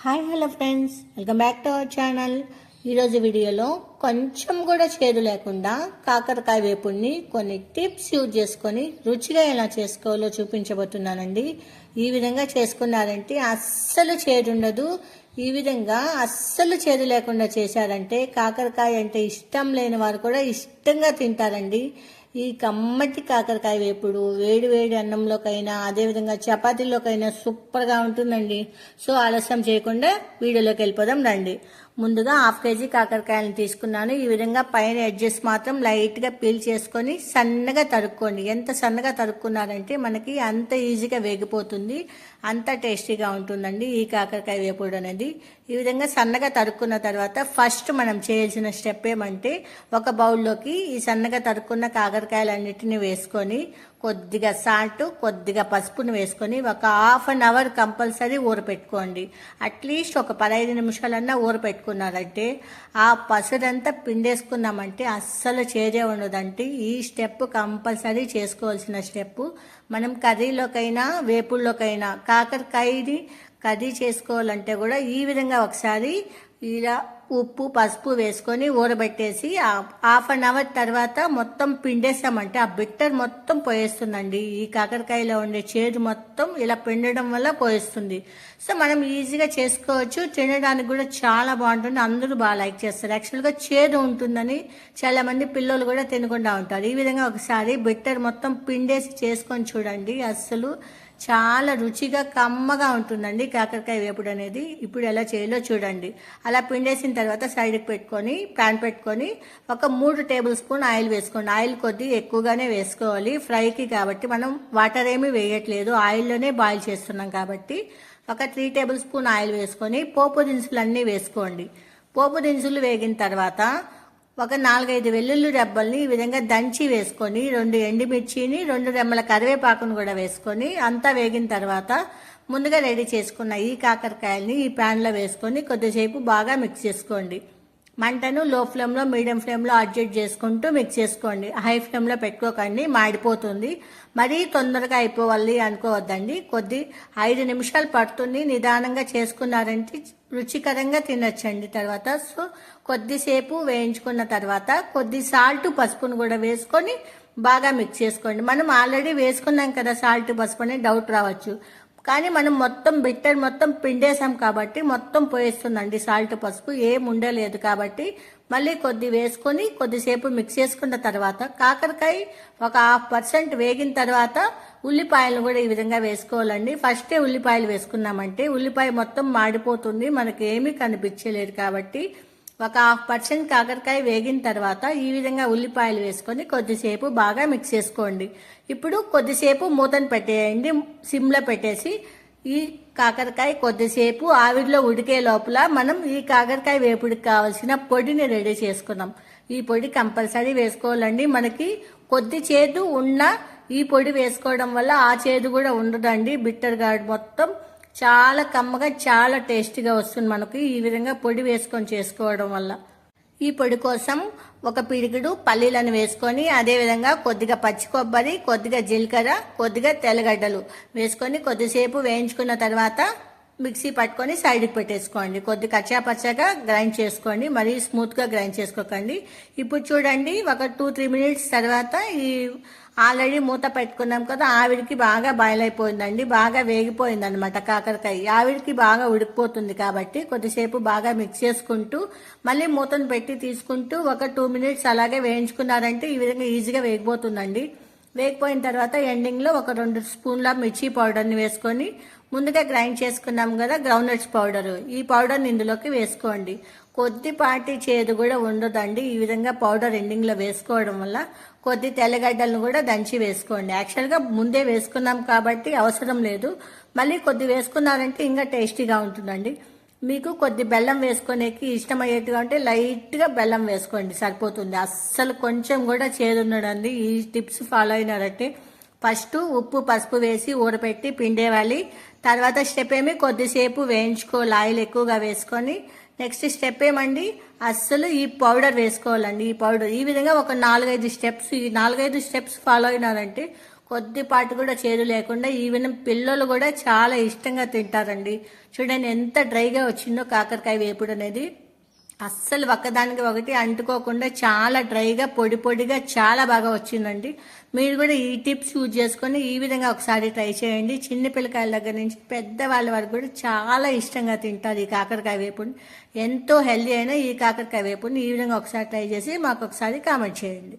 Hi hello friends. Welcome back to our channel. ఈరోజు వీడియోలో కొంచెం కూడా చేదు లేకుండా కాకరకాయ వేపుడిని కొన్ని టిప్స్ యూజ్ చేసుకొని రుచిగా ఎలా చేసుకోవాలో చూపించబోతున్నానండి. ఈ విధంగా చేసుకున్నారంటే అస్సలు చేదు ఉండదు ఈ విధంగా అస్సలు చేదు లేకుండా చేశారంటే కాకరకాయ అంటే ఇష్టం లేని వారు కూడా ఇష్టంగా తింటారండి. ఈ కమ్మటి కాకరకాయ వేపుడు వేడి వేడి అన్నంలోకైనా అదేవిధంగా చపాతీలోకైనా సూపర్గా ఉంటుందండి. సో ఆలస్యం చేయకుండా వీడియోలోకి వెళ్ళిపోదాం రండి. ముందుగా హాఫ్ కేజీ కాకరకాయలను తీసుకున్నాను. ఈ విధంగా పైన ఎడ్జెస్ మాత్రం లైట్గా పీల్ చేసుకొని సన్నగా తరుక్కోండి. ఎంత సన్నగా తరుక్కున్నారంటే మనకి అంత ఈజీగా వేగిపోతుంది. అంత టేస్టీగా ఉంటుందండి ఈ కాకరకాయ వేపుడు అనేది. ఈ విధంగా సన్నగా తరుక్కున్న తర్వాత ఫస్ట్ మనం చేయాల్సిన స్టెప్ ఏమంటే ఒక బౌల్లోకి ఈ సన్నగా తరుక్కున్న కాకరకాయలన్నిటిని వేసుకొని కొద్దిగా సాల్ట్ కొద్దిగా పసుపును వేసుకొని ఒక హాఫ్ అన్ అవర్ కంపల్సరీ ఊరపెట్టుకోండి. అట్లీస్ట్ ఒక పదహైదు నిమిషాలన్నా ఊరపెట్టుకున్నారంటే ఆ పసురంతా పిండేసుకున్నామంటే అస్సలు చేదే ఉండదంటే ఈ స్టెప్ కంపల్సరీ చేసుకోవాల్సిన స్టెప్. మనం కర్రీలోకైనా వేపుల్లోకైనా కాకరకాయని కర్రీ చేసుకోవాలంటే కూడా ఈ విధంగా ఒకసారి ఇలా ఉప్పు పసుపు వేసుకొని ఊరబెట్టేసి హాఫ్ అన్ అవర్ తర్వాత మొత్తం పిండేసామంటే ఆ బిట్టర్ మొత్తం పోయేస్తుందండి. ఈ కాకరకాయలో ఉండే చేదు మొత్తం ఇలా పిండడం వల్ల పోయేస్తుంది. సో మనం ఈజీగా చేసుకోవచ్చు. తినడానికి కూడా చాలా బాగుంటుంది. అందరూ బాగా లైక్ చేస్తారు. యాక్చువల్గా చేదు ఉంటుందని చాలామంది పిల్లలు కూడా తినకుండా ఉంటారు. ఈ విధంగా ఒకసారి బిట్టర్ మొత్తం పిండేసి చేసుకొని చూడండి. అస్సలు చాలా రుచిగా కమ్మగా ఉంటుందండి కాకరకాయ వేపుడు అనేది. ఇప్పుడు ఎలా చేయాలో చూడండి. అలా పిండేసిన తర్వాత సైడ్కి పెట్టుకొని ప్యాన్ పెట్టుకొని ఒక మూడు టేబుల్ స్పూన్ ఆయిల్ వేసుకోండి. ఆయిల్ కొద్ది ఎక్కువగానే వేసుకోవాలి. ఫ్రైకి కాబట్టి మనం వాటర్ ఏమీ వేయట్లేదు. ఆయిల్లోనే బాయిల్ చేస్తున్నాం కాబట్టి ఒక త్రీ టేబుల్ స్పూన్ ఆయిల్ వేసుకొని పోపు దినుసులు అన్నీ వేసుకోండి. పోపు దినుసులు వేగిన తర్వాత ఒక నాలుగైదు వెల్లుల్లి రెబ్బల్ని ఈ విధంగా దంచి వేసుకొని రెండు ఎండుమిర్చిని రెండు రెమ్మల కరివేపాకును కూడా వేసుకొని అంతా వేగిన తర్వాత ముందుగా రెడీ చేసుకున్న ఈ కాకరకాయల్ని ఈ ప్యాన్లో వేసుకొని కొద్దిసేపు బాగా మిక్స్ చేసుకోండి. మంటను లో ఫ్లేమ్లో మీడియం ఫ్లేమ్లో అడ్జస్ట్ చేసుకుంటూ మిక్స్ చేసుకోండి. హై ఫ్లేమ్లో పెట్టుకోకండి మాడిపోతుంది. మరీ తొందరగా అయిపోవాలి అనుకోవద్దండి. కొద్ది ఐదు నిమిషాలు పడుతుంది నిదానంగా చేసుకున్నారంటే రుచికరంగా తినచ్చండి. తర్వాత సో కొద్దిసేపు వేయించుకున్న తర్వాత కొద్ది సాల్ట్ పసుపును కూడా వేసుకొని బాగా మిక్స్ చేసుకోండి. మనం ఆల్రెడీ వేసుకున్నాం కదా సాల్ట్ పసుపు అని డౌట్ రావచ్చు. కానీ మనం మొత్తం బిట్టర్ మొత్తం పిండేసాం కాబట్టి మొత్తం పోయేస్తుందండి సాల్ట్ పసుపు ఏం ఉండలేదు కాబట్టి మళ్ళీ కొద్ది వేసుకొని కొద్దిసేపు మిక్స్ చేసుకున్న తర్వాత కాకరకాయ ఒక హాఫ్ పర్సెంట్ వేగిన తర్వాత ఉల్లిపాయలను కూడా ఈ విధంగా వేసుకోవాలండి. ఫస్టే ఉల్లిపాయలు వేసుకున్నామంటే ఉల్లిపాయ మొత్తం మాడిపోతుంది. మనకి ఏమీ కనిపించలేదు కాబట్టి ఒక హాఫ్ పర్సెంట్ కాకరకాయ వేగిన తర్వాత ఈ విధంగా ఉల్లిపాయలు వేసుకొని కొద్దిసేపు బాగా మిక్స్ చేసుకోండి. ఇప్పుడు కొద్దిసేపు మూతను పెట్టేయండి. సిమ్లో పెట్టేసి ఈ కాకరకాయ కొద్దిసేపు ఆవిరిలో ఉడికే లోపల మనం ఈ కాకరకాయ వేపుడికి కావాల్సిన పొడిని రెడీ చేసుకున్నాం. ఈ పొడి కంపల్సరీ వేసుకోవాలండి. మనకి కొద్ది చేదు ఉన్న ఈ పొడి వేసుకోవడం వల్ల ఆ చేదు కూడా ఉండదండి. బిట్టర్ గార్డ్ మొత్తం చాలా కమ్మగా చాలా టేస్టీగా వస్తుంది మనకు ఈ విధంగా పొడి వేసుకొని చేసుకోవడం వల్ల. ఈ పొడి కోసం ఒక పిడికిడు పల్లీలను వేసుకొని అదేవిధంగా కొద్దిగా పచ్చి కొబ్బరి కొద్దిగా జీలకర్ర కొద్దిగా తెల్లగడ్డలు వేసుకొని కొద్దిసేపు వేయించుకున్న తర్వాత మిక్సీ పట్టుకొని సైడ్కి పెట్టేసుకోండి. కొద్ది కచ్చా పచ్చగా గ్రైండ్ చేసుకోండి. మరీ స్మూత్గా గ్రైండ్ చేసుకోకండి. ఇప్పుడు చూడండి ఒక టూ త్రీ మినిట్స్ తర్వాత ఈ ఆల్రెడీ మూత పెట్టుకున్నాం కదా ఆవిడికి బాగా బాయిల్ అయిపోయిందండి. బాగా వేగిపోయింది అనమాట కాకరకాయ. ఆవిడికి బాగా ఉడికిపోతుంది కాబట్టి కొద్దిసేపు బాగా మిక్స్ చేసుకుంటూ మళ్ళీ మూతను పెట్టి తీసుకుంటూ ఒక టూ మినిట్స్ అలాగే వేయించుకున్నారంటే ఈ విధంగా ఈజీగా వేగిపోతుందండి. వేగిపోయిన తర్వాత ఎండింగ్లో ఒక రెండు స్పూన్ల మిర్చి పౌడర్ని వేసుకొని ముందుగా గ్రైండ్ చేసుకున్నాం కదా గ్రౌండ్ నట్స్ పౌడర్ ఈ పౌడర్ని ఇందులోకి వేసుకోండి. కొద్దిపాటి చేదు కూడా ఉండదండి. ఈ విధంగా పౌడర్ ఎండింగ్లో వేసుకోవడం వల్ల కొద్ది తెల్లగడ్డలను కూడా దంచి వేసుకోండి. యాక్చువల్గా ముందే వేసుకున్నాం కాబట్టి అవసరం లేదు. మళ్ళీ కొద్ది వేసుకున్నారంటే ఇంకా టేస్టీగా ఉంటుందండి. మీకు కొద్ది బెల్లం వేసుకునేకి ఇష్టమయ్యేట్టుగా ఉంటే లైట్గా బెల్లం వేసుకోండి సరిపోతుంది. అస్సలు కొంచెం కూడా చేదున్నాడండి ఈ టిప్స్ ఫాలో అయినారంటే ఫస్ట్ ఉప్పు పసుపు వేసి ఊరపెట్టి పిండేవాలి తర్వాత స్టెప్ ఏమి కొద్దిసేపు వేయించుకోవాలి ఆయిల్ ఎక్కువగా వేసుకొని. నెక్స్ట్ స్టెప్ ఏమండి? అస్సలు ఈ పౌడర్ వేసుకోవాలండి. ఈ పౌడర్ ఈ విధంగా ఒక నాలుగైదు స్టెప్స్ ఈ నాలుగైదు స్టెప్స్ ఫాలో అయినారంటే కొద్దిపాటి కూడా చేదు లేకుండా ఈవెన్ పిల్లలు కూడా చాలా ఇష్టంగా తింటారండి. చూడండి ఎంత డ్రైగా వచ్చిందో కాకరకాయ వేపుడు అనేది. అస్సలు ఒక్కదానికి ఒకటి అంటుకోకుండా చాలా డ్రైగా పొడి పొడిగా చాలా బాగా వచ్చిందండి. మీరు కూడా ఈ టిప్స్ యూజ్ చేసుకొని ఈ విధంగా ఒకసారి ట్రై చేయండి. చిన్న పిల్లకాయల దగ్గర నుంచి పెద్దవాళ్ళ వరకు కూడా చాలా ఇష్టంగా తింటారు ఈ కాకరకాయ వేపుడు. ఎంతో హెల్దీ అయిన ఈ కాకరకాయ వేపుడిని ఈ విధంగా ఒకసారి ట్రై చేసి మాకు ఒకసారి కామెంట్ చేయండి.